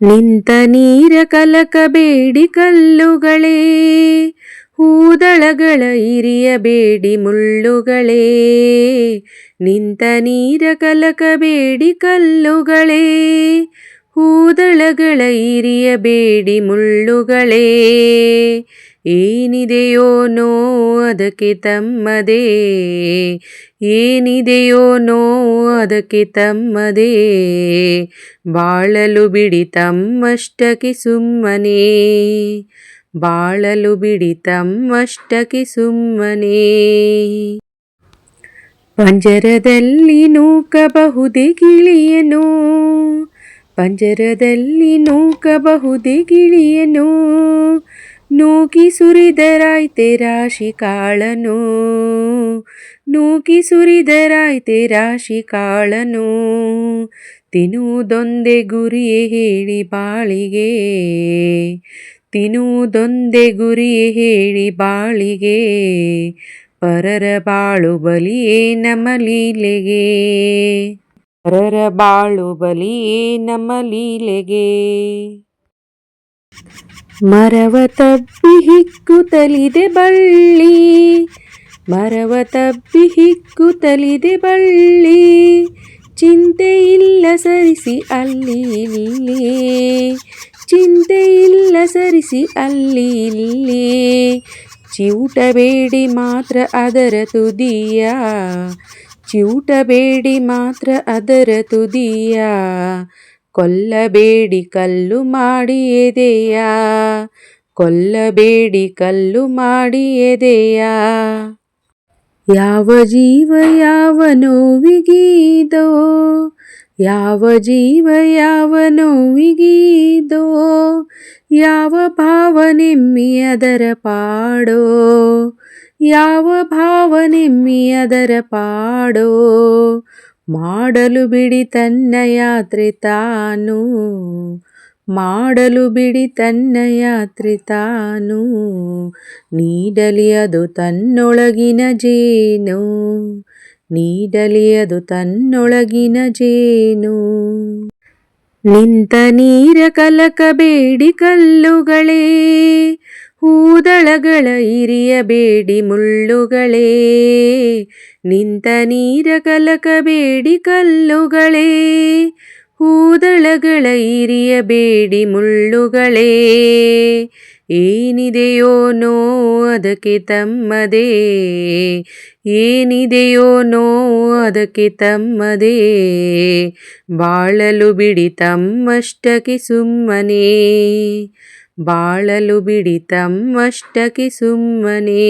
ನಿಂತ ನೀರ ಕಲಕಬೇಡಿ ಕಲ್ಲುಗಳೇ ಹೂದಳಗಳ ಇರಿಯಬೇಡಿ ಮುಳ್ಳುಗಳೇ. ನಿಂತ ನೀರ ಕಲಕಬೇಡಿ ಕಲ್ಲುಗಳೇ ಹೂದಳಗಳ ಇರಿಯಬೇಡಿ ಮುಳ್ಳುಗಳೇ. ಏನಿದೆಯೋ ನೋ ಅದಕ್ಕೆ ತಮ್ಮದೇ. ಏನಿದೆಯೋ ನೋ ಅದಕ್ಕೆ ತಮ್ಮದೇ. ಬಾಳಲು ಬಿಡಿ ತಮ್ಮಷ್ಟಕ್ಕೆ ಸುಮ್ಮನೆ. ಬಾಳಲು ಬಿಡಿ ತಮ್ಮಷ್ಟಕ್ಕೆ ಸುಮ್ಮನೆ. ಪಂಜರದಲ್ಲಿ ನೂಕಬಹುದೇ ಗಿಳಿಯನು ಪಂಜರದಲ್ಲಿ ನೂಕಬಹುದೇ ಗಿಳಿಯನು, ನೂಕಿ ಸುರಿದರಾಯ್ತೆ ರಾಶಿ ಕಾಳನು, ನೂಕಿ ಸುರಿದರಾಯ್ತೆ ರಾಶಿ ಕಾಳನು. ತಿನ್ನುವುದೊಂದೇ ಗುರಿಯೇ ಹೇಳಿ ಬಾಳಿಗೆ, ತಿನ್ನುವುದೊಂದೇ ಗುರಿಯೇ ಹೇಳಿ ಬಾಳಿಗೆ, ಪರರ ಬಾಳು ಬಲಿಯೇ ನಮ್ಮ ಪರರ ಬಾಳು ಬಲಿಯೇ ನಮ್ಮ ಲೀಲೆಗೆ ಮರವ ತಬ್ಬಿ ಹಿಕ್ಕುತ್ತಲಿದೆ ಬಳ್ಳಿ. ಮರವ ತಬ್ಬಿ ಹಿಕ್ಕುತ್ತಲಿದೆ ಬಳ್ಳಿ. ಚಿಂತೆ ಇಲ್ಲ ಸರಿಸಿ ಅಲ್ಲಿ ಇಲ್ಲಿ ಚಿಂತೆ ಇಲ್ಲ ಸರಿಸಿ ಅಲ್ಲಿ ಇಲ್ಲಿ ಚಿವುಟಬೇಡಿ ಮಾತ್ರ ಅದರ ತುದಿಯ. ಚಿವುಟಬೇಡಿ ಮಾತ್ರ ಅದರ ತುದಿಯ, ಕೊಲ್ಲಬೇಡಿ ಕಲ್ಲು ಮಾಡಿ ಎದೆಯ ಕೊಲ್ಲಬೇಡಿ ಕಲ್ಲು ಮಾಡಿ ಎದೆಯ ಯಾವ ಜೀವ ಯಾವ ನೋವಿಗೀದೋ ಯಾವ ಜೀವ ಯಾವ ನೋವಿಗೀದೋ ಯಾವ ಭಾವನೆಮ್ಮಿ ಅದರ ಪಾಡೋ ಯಾವ ಭಾವನೆಮ್ಮಿ ಅದರ ಪಾಡೋ? ಮಾಡಲು ಬಿಡಿ ತನ್ನ ಯಾತ್ರೆ ತಾನು. ಮಾಡಲು ಬಿಡಿ ತನ್ನ ಯಾತ್ರೆ ತಾನು. ನೀಡಲಿ ಅದು ತನ್ನೊಳಗಿನ ಜೇನು. ನೀಡಲಿ ಅದು ತನ್ನೊಳಗಿನ ಜೇನು. ನಿಂತ ನೀರ ಕಲಕಬೇಡಿ ಕಲ್ಲುಗಳೇ. ಹೂದಳಗಳ ಇರಿಯಬೇಡಿ ಮುಳ್ಳುಗಳೇ, ನಿಂತ ನೀರ ಕಲಕಬೇಡಿ ಕಲ್ಲುಗಳೇ. ಹೂದಳಗಳ ಇರಿಯಬೇಡಿ ಮುಳ್ಳುಗಳೇ, ಏನಿದೆಯೋ ನೋ ಅದಕ್ಕೆ ತಮ್ಮದೇ, ಏನಿದೆಯೋ ನೋ ಅದಕ್ಕೆ ತಮ್ಮದೇ. ಬಾಳಲು ಬಿಡಿ ತಮ್ಮಷ್ಟಕ್ಕೆ ಸುಮ್ಮನೆ ಬಾಳಲು ಬಿಡಿ ತಮ್ಮಷ್ಟಕ್ಕೆ ಸುಮ್ಮನೆ.